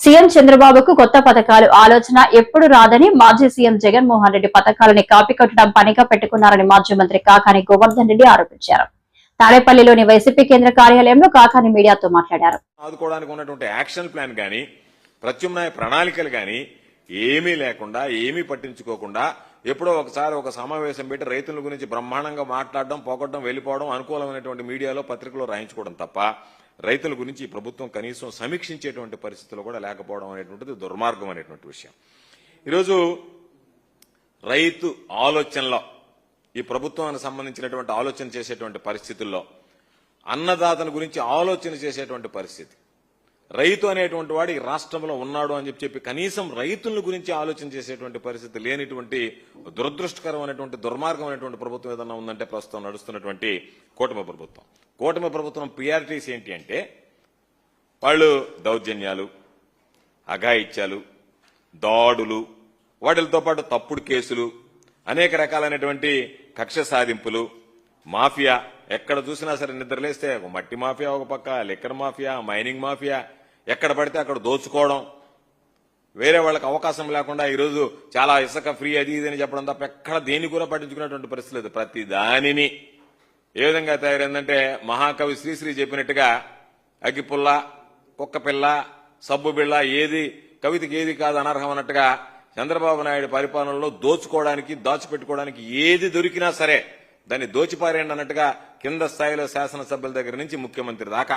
CM చంద్రబాబుకు కొత్త పథకాలు. ఆలోచన ఎప్పుడు రాదని మాజీ సీఎం జగన్మోహన్ రెడ్డి పథకాలని కాపీ కొట్టడం పనిగా పెట్టుకున్నారని మాజీ మంత్రి కాకాని గోవర్ధన్ రెడ్డి ఆరోపించారు. తాడేపల్లిలోని వైసీపీ కేంద్ర కార్యాలయంలో కాకాని మీడియాతో మాట్లాడారు. ఆదుకోవడానికి ఉన్నటువంటి యాక్షన్ ప్లాన్ కానీ ప్రత్యామ్నాయ ప్రణాళికలు కానీ ఏమీ లేకుండా ఏమీ పట్టించుకోకుండా ఎప్పుడో ఒకసారి ఒక సమావేశం పెట్టి రైతుల గురించి బ్రహ్మాండంగా మాట్లాడడం పోగొట్టడం వెళ్ళిపోవడం అనుకూలమైనటువంటి మీడియాలో పత్రికలో రాయించుకోవడం తప్ప రైతుల గురించి ఈ ప్రభుత్వం కనీసం సమీక్షించేటువంటి పరిస్థితులు కూడా లేకపోవడం అనేటువంటిది దుర్మార్గం అనేటువంటి విషయం. ఈరోజు రైతు ఆలోచనలో ఈ ప్రభుత్వానికి సంబంధించినటువంటి ఆలోచన చేసేటువంటి పరిస్థితుల్లో అన్నదాతల గురించి ఆలోచన చేసేటువంటి పరిస్థితి. రైతు అనేటువంటి వాడు ఈ రాష్ట్రంలో ఉన్నాడు అని చెప్పి చెప్పి కనీసం రైతుల గురించి ఆలోచన చేసేటువంటి పరిస్థితి లేనిటువంటి దురదృష్టకరమైనటువంటి దుర్మార్గమైనటువంటి ప్రభుత్వం ఏదన్నా ఉందంటే ప్రస్తుతం నడుస్తున్నటువంటి కూటమి ప్రభుత్వం. కూటమి ప్రభుత్వం ప్రియారిటీస్ ఏంటి అంటే వాళ్ళు దౌర్జన్యాలు అఘాయిత్యాలు దాడులు వాటితో పాటు తప్పుడు కేసులు అనేక రకాలైనటువంటి కక్ష సాధింపులు మాఫియా. ఎక్కడ చూసినా సరే నిద్రలేస్తే ఒక మట్టి మాఫియా ఒక పక్క లిక్కర్ మాఫియా మైనింగ్ మాఫియా. ఎక్కడ పడితే అక్కడ దోచుకోవడం. వేరే వాళ్ళకి అవకాశం లేకుండా ఈరోజు చాలా ఇసుక ఫ్రీ అది ఇది అని చెప్పడం తప్ప ఎక్కడ దేని కూడా పట్టించుకునేటువంటి పరిస్థితి లేదు. ప్రతి దానిని ఏ విధంగా తయారైందంటే మహాకవి శ్రీశ్రీ చెప్పినట్టుగా అగ్గిపుల్ల కుక్క పిల్ల సబ్బు బిళ్ళ ఏది కవితకి ఏది కాదు అనర్హం అన్నట్టుగా చంద్రబాబు నాయుడు పరిపాలనలో దోచుకోవడానికి దాచిపెట్టుకోవడానికి ఏది దొరికినా సరే దాన్ని దోచిపారేయండి అన్నట్టుగా కింద స్థాయిలో శాసనసభ్యుల దగ్గర నుంచి ముఖ్యమంత్రి దాకా.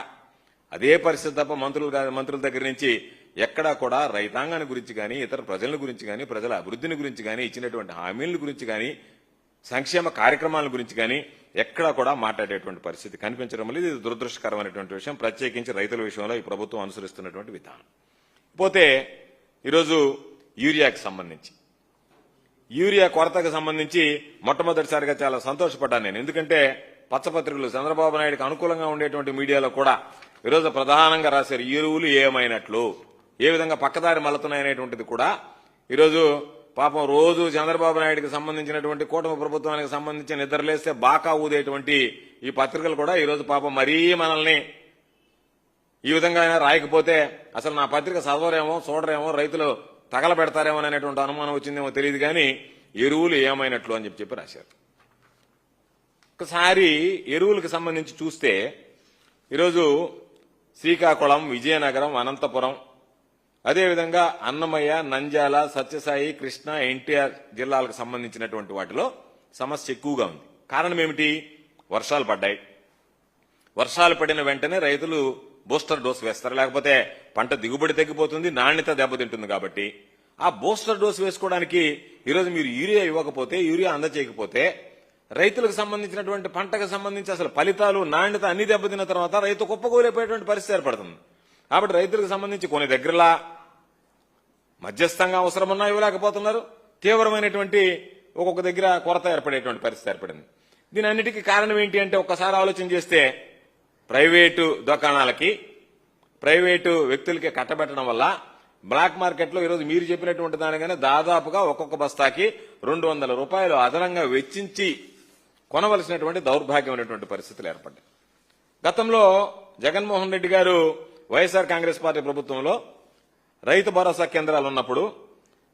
అదే పరిస్థితి తప్ప మంత్రులు మంత్రుల దగ్గర నుంచి ఎక్కడా కూడా రైతాంగాన్ని గురించి కానీ ఇతర ప్రజల గురించి కానీ ప్రజల అభివృద్ధిని గురించి కానీ ఇచ్చినటువంటి హామీల గురించి కానీ సంక్షేమ కార్యక్రమాల గురించి కానీ ఎక్కడా కూడా మాట్లాడేటువంటి పరిస్థితి కనిపించడం వల్ల ఇది దురదృష్టకరమైనటువంటి విషయం. ప్రత్యేకించి రైతుల విషయంలో ఈ ప్రభుత్వం అనుసరిస్తున్నటువంటి విధానం. పోతే ఈరోజు యూరియాకి సంబంధించి యూరియా కొరతకు సంబంధించి మొట్టమొదటిసారిగా చాలా సంతోషపడ్డాను నేను. ఎందుకంటే పచ్చపత్రికలు చంద్రబాబు నాయుడుకి అనుకూలంగా ఉండేటువంటి మీడియాలో కూడా ఈరోజు ప్రధానంగా రాశారు ఎరువులు ఏమైనట్లు? ఏ విధంగా పక్కదారి మలుతున్నాయనేటువంటిది కూడా ఈరోజు పాపం రోజు చంద్రబాబు నాయుడుకి సంబంధించినటువంటి కూటమి ప్రభుత్వానికి సంబంధించి నిద్రలేస్తే బాకా ఊదేటువంటి ఈ పత్రికలు కూడా ఈరోజు పాపం మరీ మనల్ని ఈ విధంగా అయినా రాయకపోతే అసలు నా పత్రిక చదవరేమో చూడరేమో రైతులు తగలబెడతారేమో అనేటువంటి అనుమానం వచ్చిందేమో తెలియదు కానీ ఎరువులు ఏమైనట్లు అని చెప్పి చెప్పి రాశారు. ఒకసారి ఎరువులకు సంబంధించి చూస్తే ఈరోజు శ్రీకాకుళం విజయనగరం అనంతపురం అదేవిధంగా అన్నమయ్య నంజాల సత్యసాయి కృష్ణ ఎన్టీఆర్ జిల్లాలకు సంబంధించినటువంటి వాటిలో సమస్య ఎక్కువగా ఉంది. కారణం ఏమిటి? వర్షాలు పడ్డాయి. వర్షాలు పడిన వెంటనే రైతులు బూస్టర్ డోస్ వేస్తారు. లేకపోతే పంట దిగుబడి తగ్గిపోతుంది నాణ్యత దెబ్బతింటుంది కాబట్టి. ఆ బూస్టర్ డోస్ వేసుకోవడానికి ఈరోజు మీరు యూరియా ఇవ్వకపోతే యూరియా అందచేయకపోతే రైతులకు సంబంధించినటువంటి పంటకు సంబంధించి అసలు ఫలితాలు నాణ్యత అన్ని దెబ్బతిన్న తర్వాత రైతు కుప్పకూలిపోయేటువంటి పరిస్థితి ఏర్పడుతుంది. కాబట్టి రైతులకు సంబంధించి కొన్ని దగ్గరలా మధ్యస్థంగా అవసరమున్నా ఇవ్వలేకపోతున్నారు. తీవ్రమైనటువంటి ఒక్కొక్క దగ్గర కొరత ఏర్పడేటువంటి పరిస్థితి ఏర్పడింది. దీని అన్నిటికీ కారణం ఏంటి అంటే ఒక్కసారి ఆలోచన చేస్తే ప్రైవేటు దుకాణాలకి ప్రైవేటు వ్యక్తులకి కట్టబెట్టడం వల్ల బ్లాక్ మార్కెట్లో ఈరోజు మీరు చెప్పినటువంటి దానిగానే దాదాపుగా ఒక్కొక్క బస్తాకి రెండు వందల రూపాయలు అదనంగా వెచ్చించి కొనవలసినటువంటి దౌర్భాగ్యమైనటువంటి పరిస్థితులు ఏర్పడ్డాయి. గతంలో జగన్మోహన్ రెడ్డి గారు వైఎస్ఆర్ కాంగ్రెస్ పార్టీ ప్రభుత్వంలో రైతు భరోసా కేంద్రాలు ఉన్నప్పుడు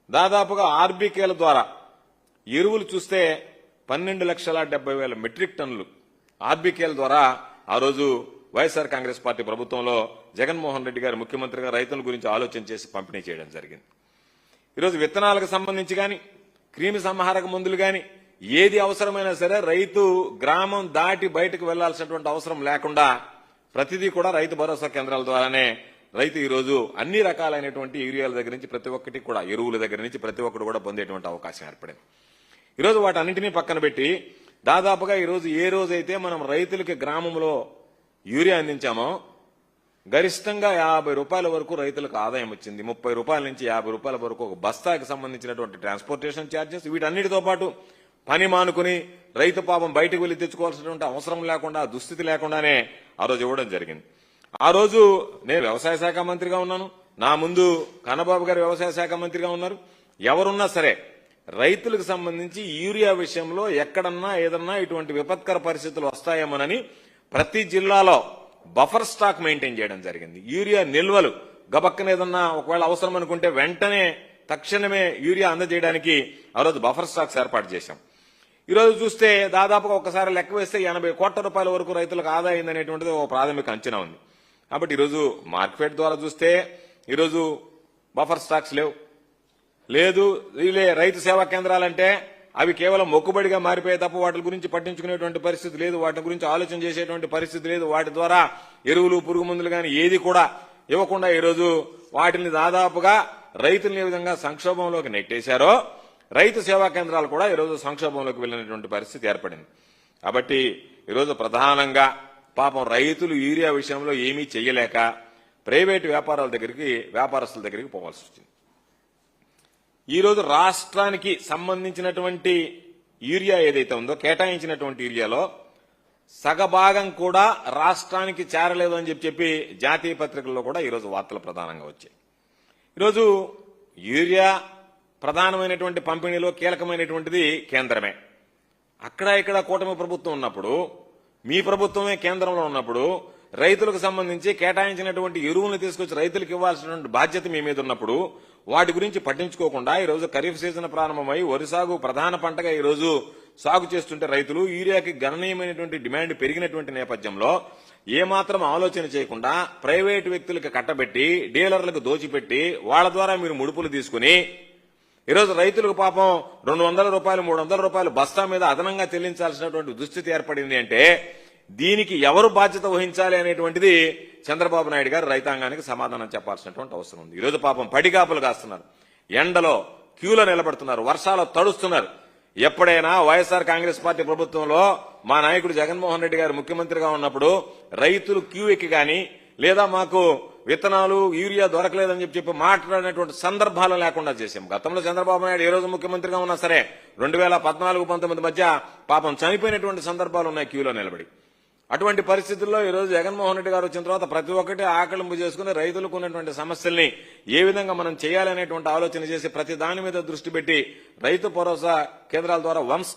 దాదాపుగా ఆర్బీకేల ద్వారా ఎరువులు చూస్తే పన్నెండు లక్షల డెబ్బై వేల మెట్రిక్ టన్నులు ఆర్బీకేల ద్వారా ఆ రోజు వైఎస్ఆర్ కాంగ్రెస్ పార్టీ ప్రభుత్వంలో జగన్మోహన్ రెడ్డి గారు ముఖ్యమంత్రిగా రైతుల గురించి ఆలోచన చేసి పంపిణీ చేయడం జరిగింది. ఈరోజు విత్తనాలకు సంబంధించి కానీ క్రిమి సంహారక మందులు కానీ ఏది అవసరమైనా సరే రైతు గ్రామం దాటి బయటకు వెళ్ళాల్సినటువంటి అవసరం లేకుండా ప్రతిదీ కూడా రైతు భరోసా కేంద్రాల ద్వారానే రైతు ఈరోజు అన్ని రకాలైనటువంటి యూరియాల దగ్గర నుంచి ప్రతి ఒక్కటి కూడా ఎరువుల దగ్గర నుంచి ప్రతి ఒక్కటి కూడా పొందేటువంటి అవకాశం ఏర్పడింది. ఈరోజు వాటన్నింటినీ పక్కన పెట్టి దాదాపుగా ఈరోజు ఏ రోజైతే మనం రైతులకి గ్రామంలో యూరియా అందించామో గరిష్టంగా యాభై రూపాయల వరకు రైతులకు ఆదాయం వచ్చింది. ముప్పై రూపాయల నుంచి యాభై రూపాయల వరకు ఒక బస్తాకి సంబంధించినటువంటి ట్రాన్స్పోర్టేషన్ ఛార్జెస్ వీటన్నిటితో పాటు పని మానుకుని రైతు పాపం బయటకు వెళ్ళి తెచ్చుకోవాల్సినటువంటి అవసరం లేకుండా దుస్థితి లేకుండానే ఆ రోజు ఇవ్వడం జరిగింది. ఆ రోజు నేను వ్యవసాయ శాఖ మంత్రిగా ఉన్నాను. నా ముందు కన్నబాబు గారు వ్యవసాయ శాఖ మంత్రిగా ఉన్నారు. ఎవరున్నా సరే రైతులకు సంబంధించి యూరియా విషయంలో ఎక్కడన్నా ఏదన్నా ఇటువంటి విపత్కర పరిస్థితులు వస్తాయేమోనని ప్రతి జిల్లాలో బఫర్ స్టాక్ మెయింటైన్ చేయడం జరిగింది. యూరియా నిల్వలు గబక్కన ఏదన్నా ఒకవేళ అవసరం అనుకుంటే వెంటనే తక్షణమే యూరియా అందజేయడానికి ఆ రోజు బఫర్ స్టాక్స్ ఏర్పాటు చేశాం. ఈరోజు చూస్తే దాదాపుగా ఒకసారి లెక్క వేస్తే ఎనభై కోట్ల రూపాయల వరకు రైతులకు ఆదా అనేటువంటిది ఒక ప్రాథమిక అంచనా ఉంది. కాబట్టి ఈరోజు మార్కెట్ ద్వారా చూస్తే ఈరోజు బఫర్ స్టాక్స్ లేవు. లేదు రైతు సేవా కేంద్రాలంటే అవి కేవలం మొక్కుబడిగా మారిపోయే తప్ప వాటి గురించి పట్టించుకునేటువంటి పరిస్థితి లేదు వాటి గురించి ఆలోచన చేసేటువంటి పరిస్థితి లేదు. వాటి ద్వారా ఎరువులు పురుగు మందులు కానీ ఏది కూడా ఇవ్వకుండా ఈరోజు వాటిని దాదాపుగా రైతులు ఏ విధంగా సంక్షోభంలోకి నెట్టేశారో రైతు సేవా కేంద్రాలు కూడా ఈరోజు సంక్షోభంలోకి వెళ్ళినటువంటి పరిస్థితి ఏర్పడింది. కాబట్టి ఈరోజు ప్రధానంగా పాపం రైతులు యూరియా విషయంలో ఏమీ చేయలేక ప్రైవేటు వ్యాపారాల దగ్గరికి వ్యాపారస్తుల దగ్గరికి పోవాల్సి వచ్చింది. ఈరోజు రాష్ట్రానికి సంబంధించినటువంటి యూరియా ఏదైతే ఉందో కేటాయించినటువంటి యూరియాలో సగభాగం కూడా రాష్ట్రానికి చేరలేదు అని చెప్పి చెప్పి జాతీయ పత్రికల్లో కూడా ఈరోజు వార్తలు ప్రధానంగా వచ్చాయి. ఈరోజు యూరియా ప్రధానమైనటువంటి పంపిణీలో కీలకమైనటువంటిది కేంద్రమే. అక్కడ ఇక్కడ కూటమి ప్రభుత్వం ఉన్నప్పుడు మీ ప్రభుత్వమే కేంద్రంలో ఉన్నప్పుడు రైతులకు సంబంధించి కేటాయించినటువంటి ఎరువులను తీసుకొచ్చి రైతులకు ఇవ్వాల్సినటువంటి బాధ్యత మీ మీద ఉన్నప్పుడు వాటి గురించి పట్టించుకోకుండా ఈ రోజు ఖరీఫ్ సీజన్ ప్రారంభమై వరి సాగు ప్రధాన పంటగా ఈ రోజు సాగు చేస్తుంటే రైతులు యూరియాకి గణనీయమైనటువంటి డిమాండ్ పెరిగినటువంటి నేపథ్యంలో ఏమాత్రం ఆలోచన చేయకుండా ప్రైవేటు వ్యక్తులకు కట్టబెట్టి డీలర్లకు దోచిపెట్టి వాళ్ళ ద్వారా మీరు ముడుపులు తీసుకుని ఈరోజు రైతులకు పాపం రెండు వందల రూపాయలు మూడు వందల రూపాయలు బస్తా మీద అదనంగా చెల్లించాల్సినటువంటి దుస్థితి ఏర్పడింది అంటే దీనికి ఎవరు బాధ్యత వహించాలి అనేటువంటిది చంద్రబాబు నాయుడు గారు రైతాంగానికి సమాధానం చెప్పాల్సినటువంటి అవసరం ఉంది. ఈరోజు పాపం పడిగాపులు కాస్తున్నారు. ఎండలో క్యూలో నిలబడుతున్నారు. వర్షాలు తడుస్తున్నారు. ఎప్పుడైనా వైఎస్ఆర్ కాంగ్రెస్ పార్టీ ప్రభుత్వంలో మా నాయకుడు జగన్మోహన్ రెడ్డి గారు ముఖ్యమంత్రిగా ఉన్నప్పుడు రైతులు క్యూ ఎక్కి కానీ లేదా మాకు విత్తనాలు యూరియా దొరకలేదని చెప్పి చెప్పి మాట్లాడినటువంటి సందర్భాలు లేకుండా చేశాం. గతంలో చంద్రబాబు నాయుడు ఏ రోజు ముఖ్యమంత్రిగా ఉన్నా సరే రెండు వేల పద్నాలుగు పంతొమ్మిది మధ్య పాపం చనిపోయినటువంటి సందర్భాలు ఉన్నాయి క్యూలో నిలబడి. అటువంటి పరిస్థితుల్లో ఈ రోజు జగన్మోహన్ రెడ్డి గారు వచ్చిన తర్వాత ప్రతి ఒక్కటి ఆకలింపు చేసుకుని రైతులకు ఉన్నటువంటి సమస్యల్ని ఏ విధంగా మనం చేయాలనేటువంటి ఆలోచన చేసి ప్రతి దాని మీద దృష్టి పెట్టి రైతు భరోసా కేంద్రాల ద్వారా వంశ